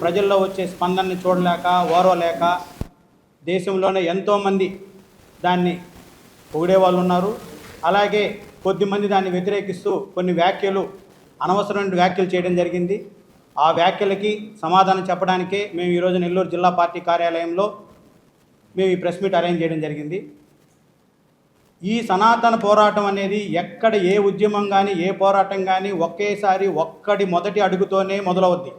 ప్రజల్లో వచ్చే స్పందనని చూడలేక ఓర్వలేక దేశంలోనే ఎంతోమంది దాన్ని పొగిడే వాళ్ళు ఉన్నారు. అలాగే కొద్దిమంది దాన్ని వ్యతిరేకిస్తూ కొన్ని వ్యాఖ్యలు అనవసరమైన వ్యాఖ్యలు చేయడం జరిగింది. ఆ వ్యాఖ్యలకి సమాధానం చెప్పడానికే మేము ఈరోజు నెల్లూరు జిల్లా పార్టీ కార్యాలయంలో మేము ఈ ప్రెస్ మీట్ అరేంజ్ చేయడం జరిగింది. ఈ సనాతన పోరాటం అనేది ఎక్కడ ఏ ఉద్యమం కానీ ఏ పోరాటం కానీ ఒకేసారి ఒక్కడి మొదటి అడుగుతోనే మొదలవుద్ది.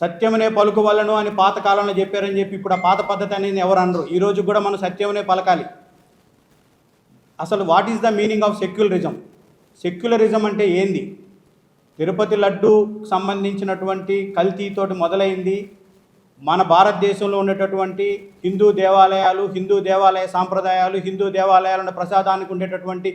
సత్యమనే పలుకువలను అని పాత కాలంలో చెప్పారని చెప్పి ఇప్పుడు ఆ పాత పద్ధతి అనేది ఎవరు అనరు. ఈరోజు కూడా మనం సత్యమనే పలకాలి. అసలు what is the meaning of secularism secularism అంటే ఏంది? తిరుపతి లడ్డు సంబంధించినటువంటి కల్తీతోటి మొదలైంది. మన భారతదేశంలో ఉండేటటువంటి హిందూ దేవాలయాలు హిందూ దేవాలయ సాంప్రదాయాలు హిందూ దేవాలయాలను ప్రసాదానికి ఉండేటటువంటి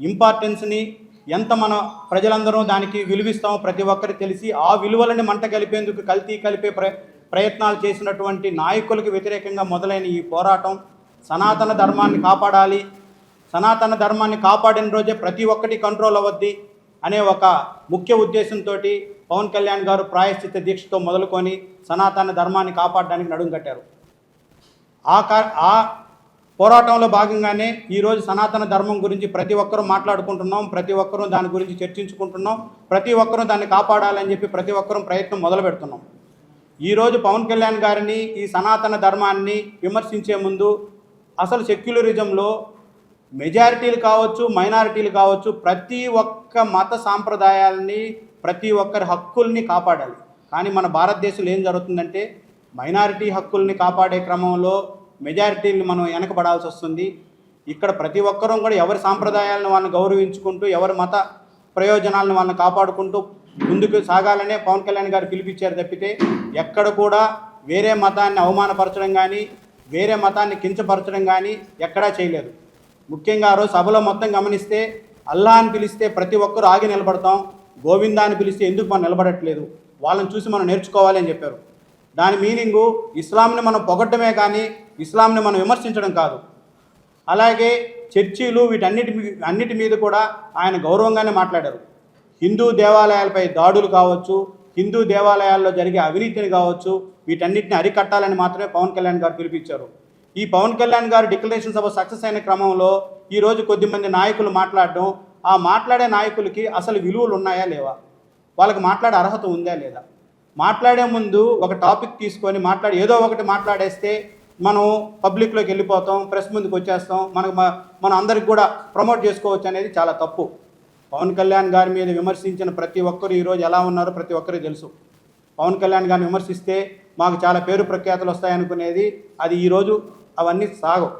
ఇంపార్టెన్స్ని ఎంత మన ప్రజలందరూ దానికి విలువిస్తామో ప్రతి ఒక్కరు తెలిసి ఆ విలువలని మంట కలిపేందుకు కల్తీ కలిపే ప్ర ప్రయత్నాలు చేసినటువంటి నాయకులకు వ్యతిరేకంగా మొదలైన ఈ పోరాటం సనాతన ధర్మాన్ని కాపాడాలి. సనాతన ధర్మాన్ని కాపాడిన రోజే ప్రతి ఒక్కటి కంట్రోల్ అవ్వద్ది అనే ఒక ముఖ్య ఉద్దేశంతో పవన్ కళ్యాణ్ గారు ప్రాయశ్చిత దీక్షతో మొదలుకొని సనాతన ధర్మాన్ని కాపాడడానికి నడుం కట్టారు. ఆ ఆ పోరాటంలో భాగంగానే ఈరోజు సనాతన ధర్మం గురించి ప్రతి ఒక్కరూ మాట్లాడుకుంటున్నాం ప్రతి ఒక్కరూ దాని గురించి చర్చించుకుంటున్నాం ప్రతి ఒక్కరూ దాన్ని కాపాడాలని చెప్పి ప్రతి ఒక్కరూ ప్రయత్నం మొదలు పెడుతున్నాం ఈరోజు పవన్ కళ్యాణ్ గారిని ఈ సనాతన ధర్మాన్ని విమర్శించే ముందు అసలు సెక్యులరిజంలో మెజారిటీలు కావచ్చు మైనారిటీలు కావచ్చు ప్రతి ఒక్క మత సాంప్రదాయాలని ప్రతి ఒక్కరి హక్కుల్ని కాపాడాలి. కానీ మన భారతదేశంలో ఏం జరుగుతుందంటే మైనారిటీ హక్కుల్ని కాపాడే క్రమంలో మెజారిటీలు మనం వెనకబడాల్సి వస్తుంది. ఇక్కడ ప్రతి ఒక్కరూ కూడా ఎవరి సాంప్రదాయాలను వాళ్ళని గౌరవించుకుంటూ ఎవరి మత ప్రయోజనాలను వాళ్ళని కాపాడుకుంటూ ముందుకు సాగాలనే పవన్ కళ్యాణ్ గారు పిలిపించారు తప్పితే ఎక్కడ కూడా వేరే మతాన్ని అవమానపరచడం కానీ వేరే మతాన్ని కించపరచడం కానీ ఎక్కడా చేయలేదు. ముఖ్యంగా ఆ రోజు సభలో మొత్తం గమనిస్తే అల్లా అని పిలిస్తే ప్రతి ఒక్కరూ ఆగి నిలబడతాం గోవిందా అని పిలిస్తే ఎందుకు మనం నిలబడట్లేదు వాళ్ళని చూసి మనం నేర్చుకోవాలి అని చెప్పారు. దాని మీనింగు ఇస్లాంని మనం పొగట్టమే కానీ ఇస్లాంని మనం విమర్శించడం కాదు. అలాగే చర్చీలు వీటన్నిటి మీ- అన్నిటి మీద కూడా ఆయన గౌరవంగానే మాట్లాడారు. హిందూ దేవాలయాలపై దాడులు కావచ్చు హిందూ దేవాలయాల్లో జరిగే అవినీతిని కావచ్చు వీటన్నిటిని అరికట్టాలని మాత్రమే పవన్ కళ్యాణ్ గారు పిలిపించారు. ఈ పవన్ కళ్యాణ్ గారు డిక్లరేషన్ సభ సక్సెస్ అయిన క్రమంలో ఈరోజు కొద్దిమంది నాయకులు మాట్లాడడం ఆ మాట్లాడే నాయకులకి అసలు విలువలు ఉన్నాయా లేవా? వాళ్ళకి మాట్లాడే అర్హత ఉందా లేదా? మాట్లాడే ముందు ఒక టాపిక్ తీసుకొని మాట్లాడి ఏదో ఒకటి మాట్లాడేస్తే మనం పబ్లిక్లోకి వెళ్ళిపోతాం ప్రెస్ ముందుకు వచ్చేస్తాం మనకు మనం అందరికి కూడా ప్రమోట్ చేసుకోవచ్చు అనేది చాలా తప్పు. పవన్ కళ్యాణ్ గారి మీద విమర్శించిన ప్రతి ఒక్కరు ఈరోజు ఎలా ఉన్నారో ప్రతి ఒక్కరికి తెలుసు. పవన్ కళ్యాణ్ గారిని విమర్శిస్తే మాకు చాలా పేరు ప్రఖ్యాతలు వస్తాయనుకునేది అది ఈరోజు అవన్నీ సాగవు.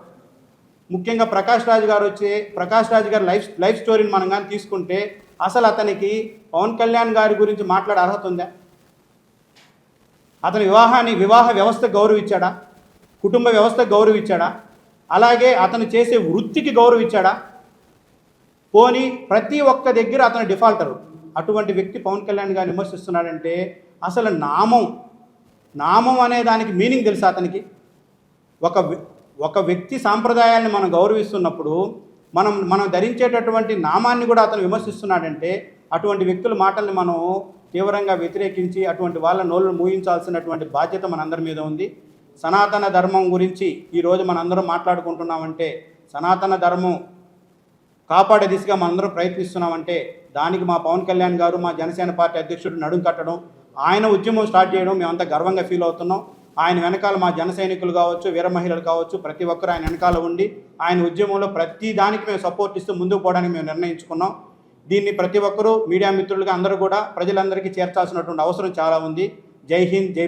ముఖ్యంగా ప్రకాష్ రాజ్ గారు వచ్చే ప్రకాష్ రాజ్ గారి లైఫ్ లైఫ్ స్టోరీని మనం కానీ తీసుకుంటే అసలు అతనికి పవన్ కళ్యాణ్ గారి గురించి మాట్లాడే అర్హత ఉందా? అతని వివాహాన్ని వివాహ వ్యవస్థ గౌరవించాడా? కుటుంబ వ్యవస్థ గౌరవించాడా? అలాగే అతను చేసే వృత్తికి గౌరవించాడా? పోనీ ప్రతి ఒక్క దగ్గర అతను డిఫాల్టరు. అటువంటి వ్యక్తి పవన్ కళ్యాణ్ గారిని విమర్శిస్తున్నాడంటే అసలు నామం నామం అనే దానికి మీనింగ్ తెలుసా అతనికి? ఒక వ్య- ఒక వ్యక్తి సాంప్రదాయాన్ని మనం గౌరవిస్తున్నప్పుడు మనం మనం ధరించేటటువంటి నామాన్ని కూడా అతను విమర్శిస్తున్నాడంటే అటువంటి వ్యక్తుల మాటల్ని మనం తీవ్రంగా వ్యతిరేకించి అటువంటి వాళ్ళ నోళ్ళు మూయించాల్సినటువంటి బాధ్యత మనందరి మీద ఉంది. సనాతన ధర్మం గురించి ఈరోజు మనందరం మాట్లాడుకుంటున్నామంటే సనాతన ధర్మం కాపాడే దిశగా మనందరం ప్రయత్నిస్తున్నామంటే దానికి మా పవన్ కళ్యాణ్ గారు మా జనసేన పార్టీ అధ్యక్షుడు నడుం కట్టడం ఆయన ఉద్యమం స్టార్ట్ చేయడం మేమంతా గర్వంగా ఫీల్ అవుతున్నాం. ఆయన వెనకాల మా జన సైనికులు కావచ్చు వీర మహిళలు కావచ్చు ప్రతి ఒక్కరు ఆయన వెనకాల ఉండి ఆయన ఉద్యమంలో ప్రతి దానికి మేము సపోర్ట్ ఇస్తూ ముందుకు పోవడానికి మేము నిర్ణయించుకున్నాం. దీన్ని ప్రతి ఒక్కరూ మీడియా మిత్రులుగా అందరూ కూడా ప్రజలందరికీ చేర్చాల్సినటువంటి అవసరం చాలా ఉంది. జై హింద్ జై